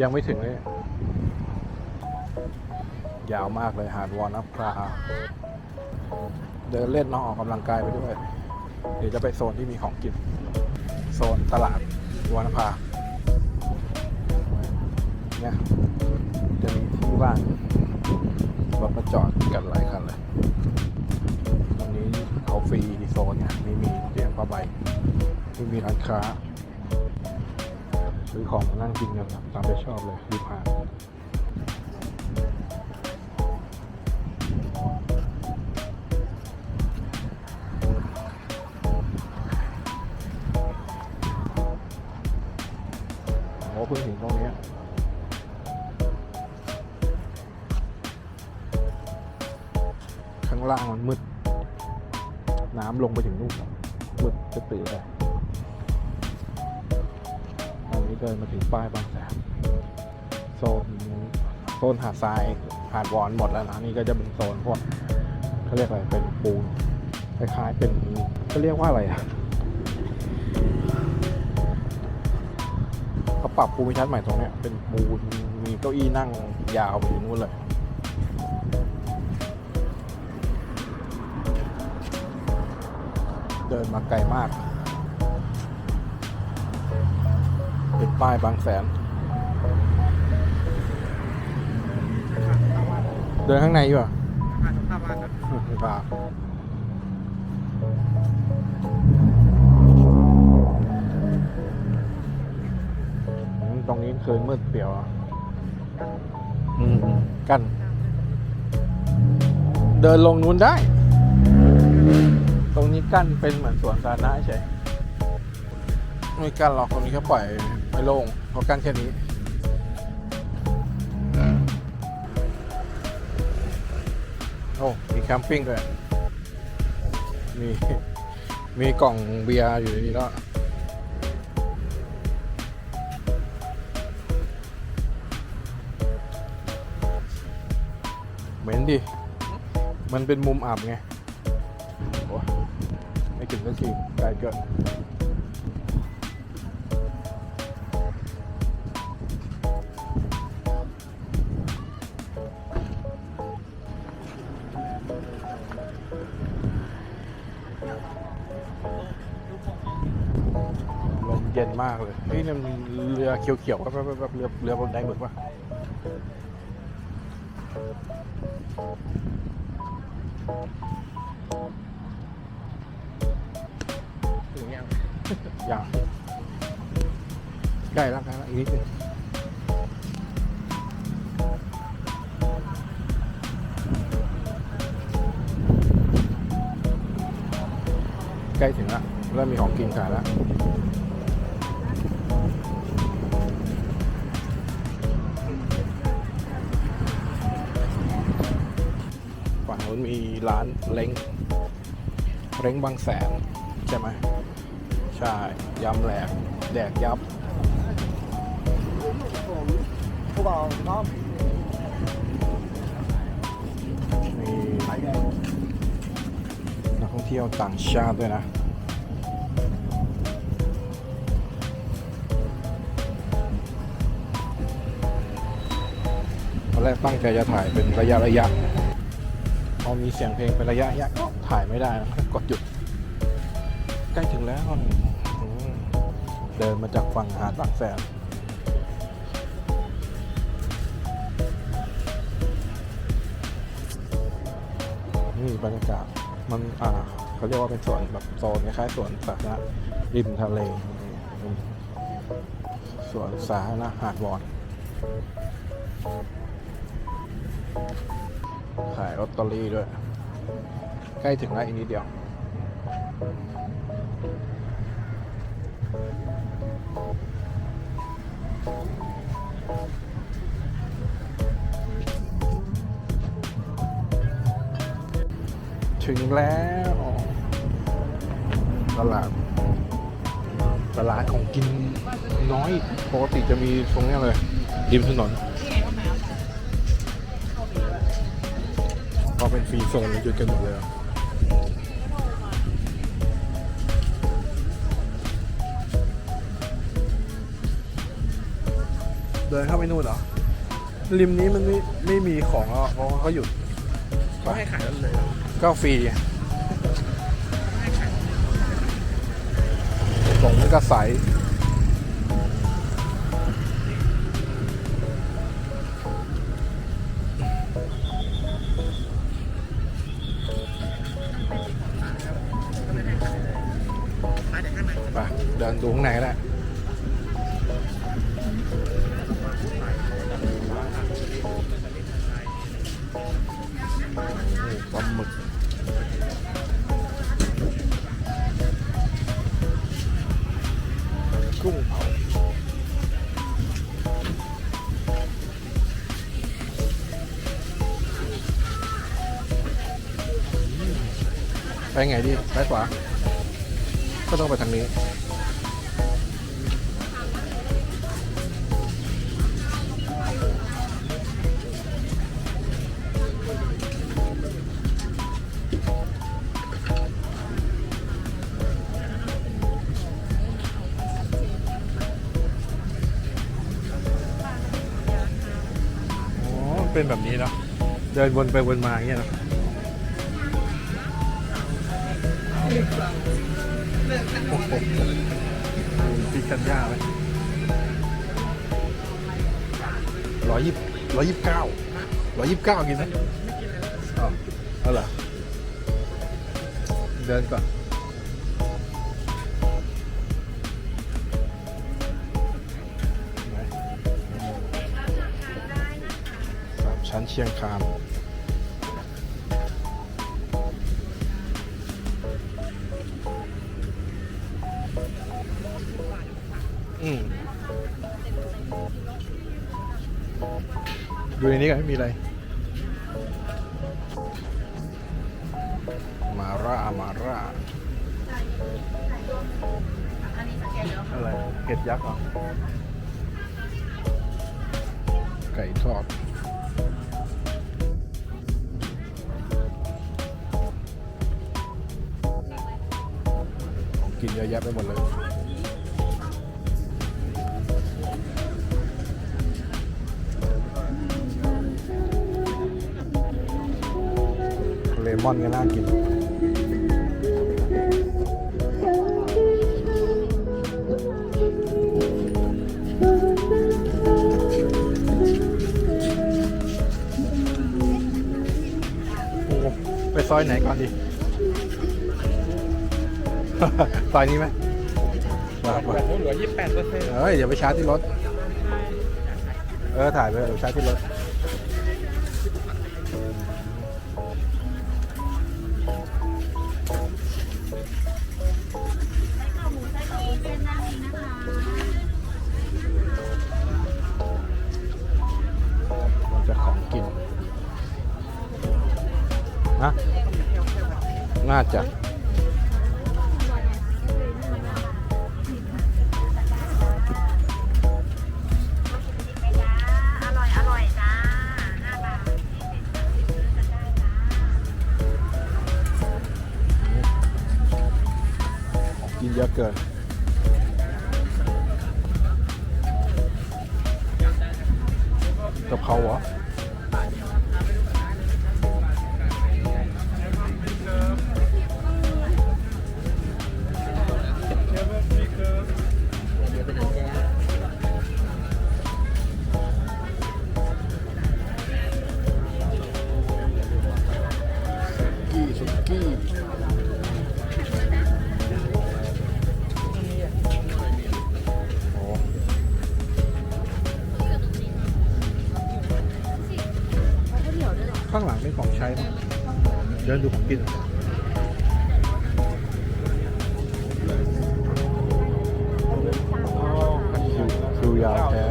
ยังไม่ถึงเลย ยาวมากเลยหาดวอนอัพพราเดินเล่นน้องออกกำลังกายไปด้วย เดี๋ยวจะไปโซนที่มีของกิน โซนตลาดวอนอัพพราเนี่ยจะมีที่ว่างรถมาจอดกันหลายคันเลยตรงนี้เขาฟรีโซนเนี่ยไม่มีเตียงผ้าใบไม่มีร้านค้า ซื้อของมานั่งกินกันตามใจชอบเลยริมหาดโอ้เพิ่งถึงตรงนี้ข้างล่างมันมืด น้ำลงไปถึงนู่นมืดจะตื่นเลย เดินมาถึงป้ายบางแสนโซนโซนหาดทรายหาดวอนหมดแล้วนะนี่ก็จะเป็นโซนพวกเขาเรียกอะไรเป็นปูนคล้ายๆเป็นเขาเรียกว่าอะไรอะเขาปรับภูมิทัศน์ใหม่ตรงเนี้ยเป็นปูนมีเก้าอี้นั่งยาวไปถึงนู่นเลยเดินมาไกลมาก ป้ายบางแสน เดินข้างในอยู่อะครับอืมตรงนี้เคยมืดเปลี่ยวอะอืมกัน เดินลงนู้นได้ ตรงนี้กั้นเป็นเหมือนสวนสาธารณะใช่ไม่กั้นหรอกตรงนี้เขาปล่อย ไม่โล่งเขาะกั้นแค่นี้โอ้มีแคมปิ้งด้วยมีมีกล่องเบียร์อยู่ในนี้แล้วเหม็นดิ มันเป็นมุมอับไง โอ้ยไม่ถึงสักทีไกลเกิน เย็นมากเลยนี่มันเรือเขียวๆแบบแบบเรือเรือบนไดหมึกปะถึงยังยังใกล้แล้วใกล้แล้วอีกนิดนึงใกล้ถึงแล้วเริ่มมีของกินขายแล้ว ร้านเล้งเล้งบางแสน ใช่ไหมใช่ยำแหลก แดกยับผู้บอกนี่นักท่องเที่ยวต่างชาติด้วยนะตอนแรกตั้งใจจะถ่ายเป็นระยะระยะ พอมีเสียงเพลงเป็นระยะระยะก็ถ่ายไม่ได้นะกดหยุด ใกล้ถึงแล้วเดินมาจากฝั่งหาดบางแสนนี่บรรยากาศมันอ่าเขาเรียกว่าเป็นสวนแบบโซนคล้ายๆสวนสาธารณะริมทะเลสวนสาธารณะหาดวอน ขายลอตเตอรี่ด้วย ใกล้ถึงแล้วอีกนิดเดียว ถึงแล้วตลาดตลาดของกินน้อย ปกติจะมีตรงนี้เลยริมถนน เป็นฟรีโซนหยุดกันหมดเลยอะเดินเข้าไปนู่นเหรอ ริมนี้มันไม่ไม่มีของแล้วเพราะว่าเขาหยุดเขาให้ขายแล้วเลยก็ฟรีส่งนี่ก็ใส ไปเดินดูข้างในก็ได้นี่ปลาหมึกกุ้งเผาไปไงดีไปขวา ก็ต้องไปทางนี้ อ๋อมันเป็นแบบนี้เนาะเดินวนไปวนมาอย่างเงี้ยเนาะโอ้โห ปีกันย่าไหมร้อยยี่ร้อยยี่สิบเก้าร้อยยี่สิบเก้ากินไหมอ๋อเอาเหรอเดินก่อนไหนสามชั้นเชียงคาน ดูในนี้กันไม่มีอะไร มาร่า มาร่า อะไร เห็ดยักษ์เหรอ ไก่ทอดของกินเยอะแยะไปหมดเลย มอนก็น่ากินโอ้ไปซอยไหนก่อนดี ซอยนี้ไหมมาไปเหลือยี่สิบแปดเปอร์เซ็นต์เอ้ยเดี๋ยวไปชาร์จที่รถ เออ ถ่ายไปเดี๋ยวชาร์จที่รถ น่าจะอร่อยอร่อยจ้าห้าบาทยี่สิบซื้อกันได้จ้าของกินเยอะเกินกะเพราเหรอ เดินดูของกินคิวยาวแท้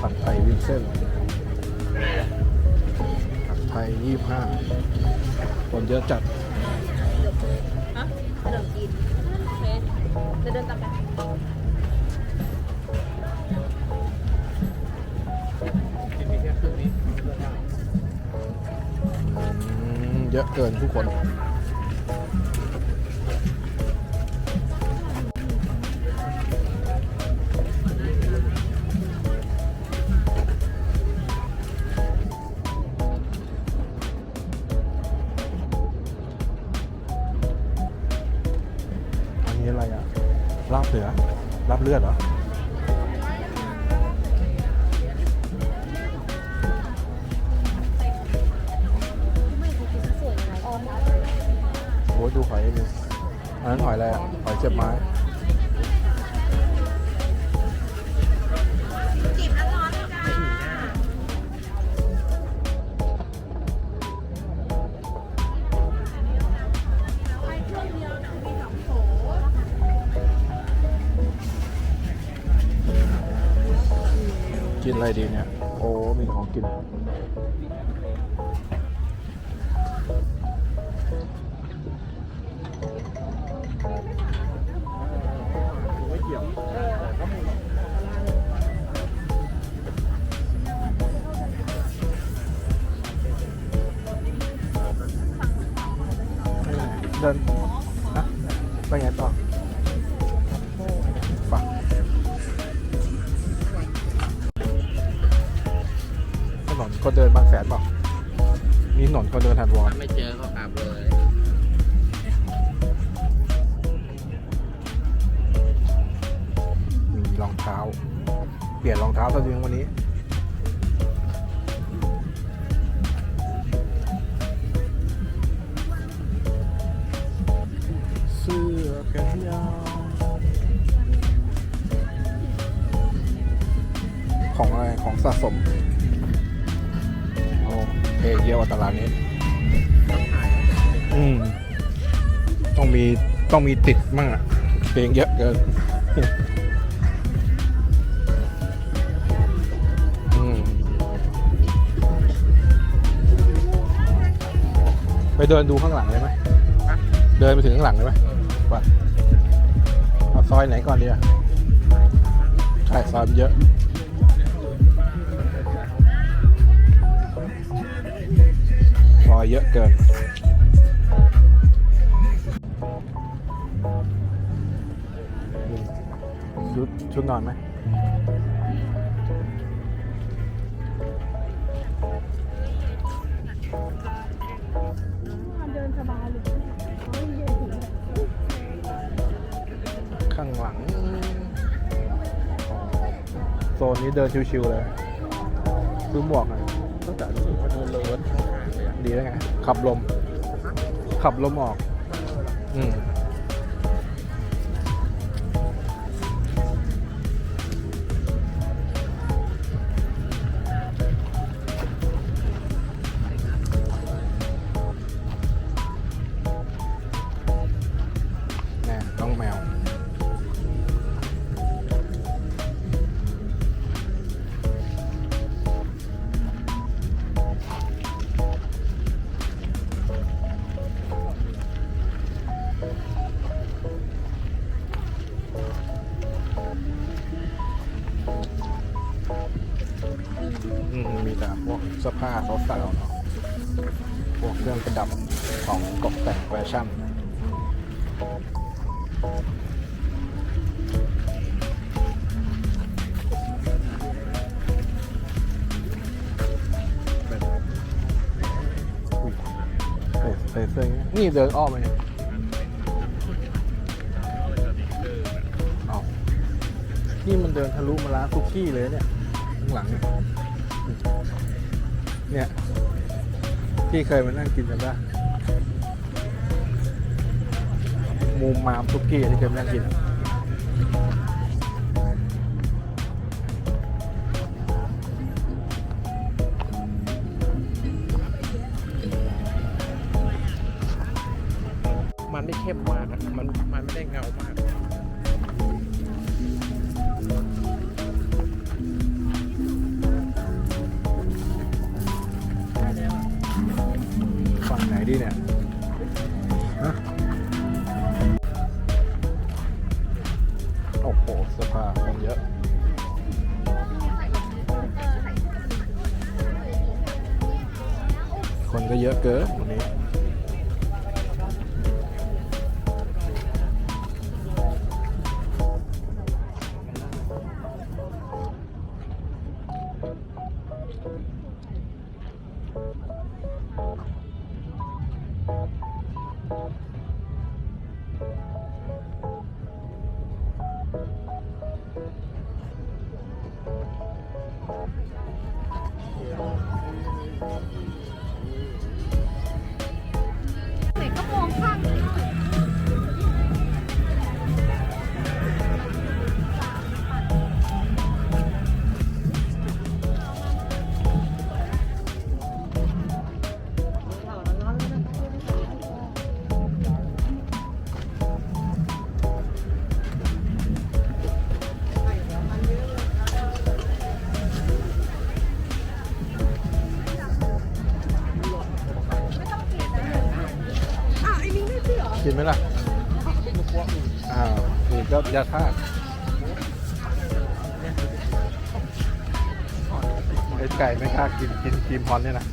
ผัดไทยวิ้นเส้นผัดไทยยี่ห้าคนเยอะจัดฮะขนมจีนเฟสจะเดินตามไป เกินทุกคนอะไระลาบเหลือลาบเลือดเหรอ ดูหอยดิอันนั้นหอยอะไรอะหอยเจ็บไม้จีบร้อนเลยจ้ากินอะไรดีเนี่ย โอ้ มีของกิน เดินนะไปไงต่อไปถนนคนเดินบางแสนเปล่านี่ถนนคนเดินทันวอนถ้าไม่เจอก็ เลยมีรองเท้า เปลี่ยนรองเท้าซะจริงวันนี้เสื้อแขนยาวของอะไรของสะสมโอ้เอเยอะกว่าตลาดนี้ อืม ต้องมีต้องมีติดมั่งอะเพลงเยอะเกิน ไปเดินดูข้างหลังเลยไหมเดินไปถึงข้างหลังเลยไหมไปเอาซอยไหนก่อนดีอะใช่ซอยเยอะซอยเยอะเกินชุดชุดนอนไหม ซนนี้เดินชิวๆเลยซื้อหมวกหน่อยตั้งแต่รู้สึกว่าเดินเลยวันทางเลยอะดีแล้วไงขับลม ขับลมออก อืม พวกเสื้อผ้าสาวๆเนาะพวกเครื่องประดับของตกแต่งแฟชั่นใส่เสื้อนี่เดินอ้อมไปเนี่ยเอานี่มันเดินทะลุมาร้านซุกี้เลยเนี่ยข้างหลังเนี่ย เนี่ย พี่เคยมานั่งกินกันปะมูมมามทุกี้ที่เคยมานั่งกิน เนี่ยโอ้โหสภาคนเยอะ คนก็เยอะเกินวันนี้ ยาธาตุไก่ไม่ค่ากินกินครีมฮอเนี่ยนะ